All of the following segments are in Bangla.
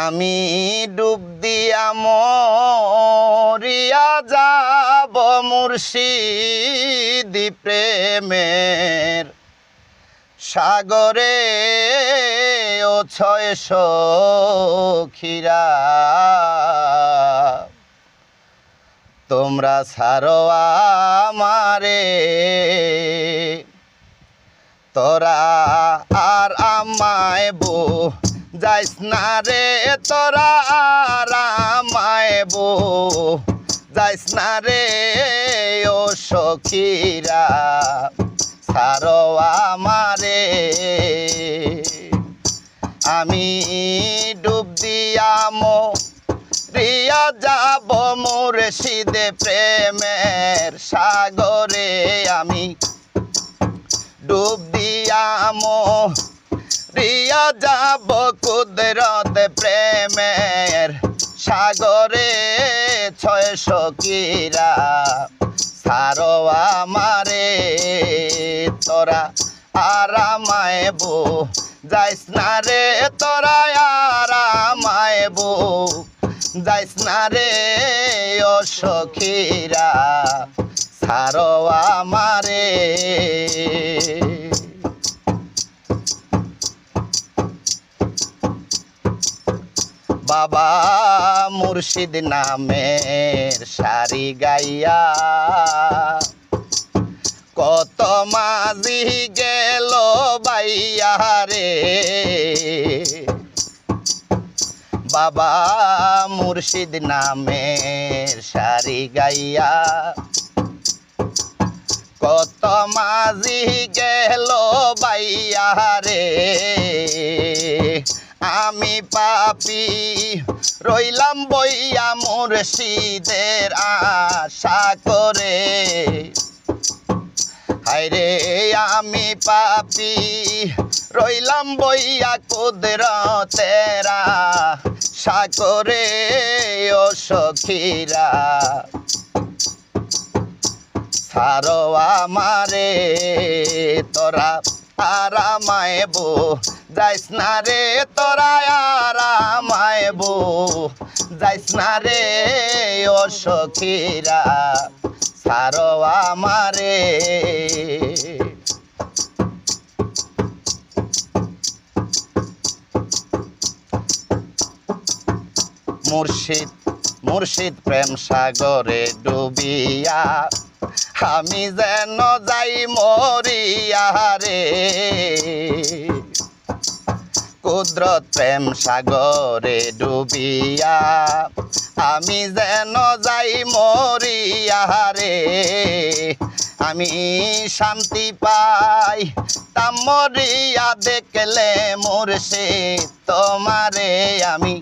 আমি ডুব দিয়া মরিয়া যাব মুর্শিদি প্রেমের। সাগরে ও ছয় সখীরা। তোমরা ছাড়ো আমারে। তোরা আর আমায় বো যাইস না রে, তোরা আর আমায় বো। যাইস না রে, ও সখীরা, ছাড়ো আমারে। আমি ডুব দিয়ামো রিয়া যাব মুর্শিদে প্রেমের সাগরে। আমি ডুব দিয়ামো রিয়া যাব কুদরত প্রেমের সাগরে ছয় সকিরা সারো আমারে, তোরা আরামায় বো। যাইস না রে, তোরা আরামায় বো। যাইস না রে, ও সখীরা। সারো আমারে। বাবা মুর্শিদ নামের সারি গাইয়া। কত মাঝি গেল বাইয়া রে। বাবা মুর্শিদ নামের সারি গাইয়া। কত মাঝি গেল বাইয়া রে। আমি পাপি, রইলাম বইয়া মুর্শিদের আশা করে। হায়রে আমি পাপি, রইলাম বইয়া কুদরতেরা সাকরে ও সখীরা। ছাড়ো আমারে, তোরা আরামায় বো যাইস না রে তোরা আরামায় বো যাইস না রে ও সখীরা, ছাড়ো আমারে। মুর্শিদ মুর্শিদ প্রেম সাগরে ডুবিয়া, আমি যেন যাই মরিয়া রে। কুদরত প্রেম সাগরে ডুবিয়া, আমি যেন যাই মরিয়া রে আমি শান্তি পাই। তাম মরিয়া দেখলে মুর্শিদ তোমারে, আমি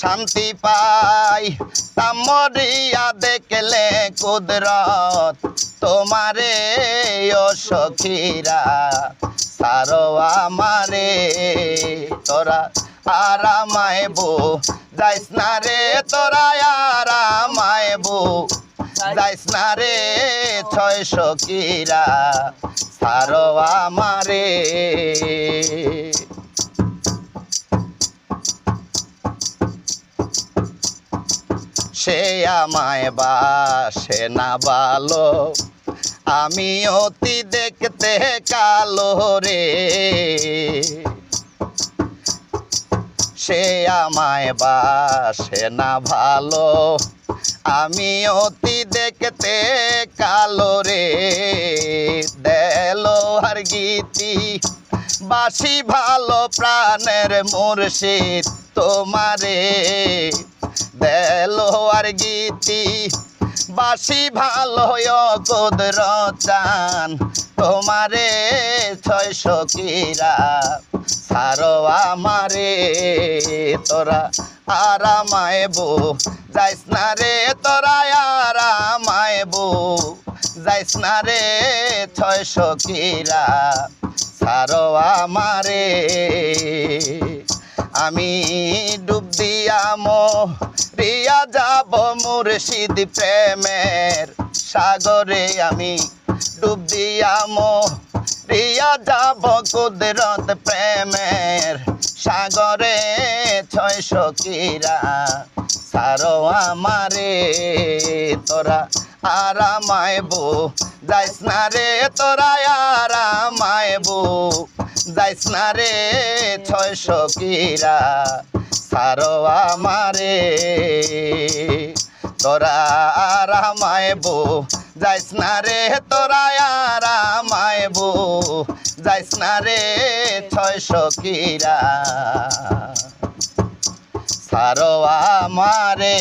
শান্তি পাই। তামরিয়া দেখলে কুদরত তোমারে, ও সখীরা। সারো আমারে, তোরা আরামায় বো যাইস না রে, তোরা আরামায় বো যাইস না রে ছয় সখীরা সারো আমারে। সে আমায় বাসে না ভালো আমি অতি দেখতে কালো রে। সে আমায় বাসে না ভালো। আমি অতি দেখতে কালো রে। দেলো আর গীতি বাসি ভালো প্রাণের মুর্শিদ তোমারে। দেলো আর গীতি বাসি ভালো কুদরচান তোমারে ছয় সকিরা সারো আমারে। তোরা আরামায় বো যাইস না রে, তোরা আরামায় বো যাইস না রে, ছয় সকিরা সারো আমারে। আমি ডুব দিয়ামো রিয়া যাব মুর্শিদ প্রেমের সাগরে। আমি ডুব দিয়ামো রিয়া যাব কুদরত প্রেমের সাগরে। ছয় সখীরা সারো আমারে, তোরা আরামাইবো যাইস না রে, তোরা আরামাইবো যাইস না রে ছয় সখীরা সারো আমারে। তোরা আরামাইবো যাইস না রে, তোরা আরামাইবো যাইস না রে ছয় সখীরা সারো আমারে।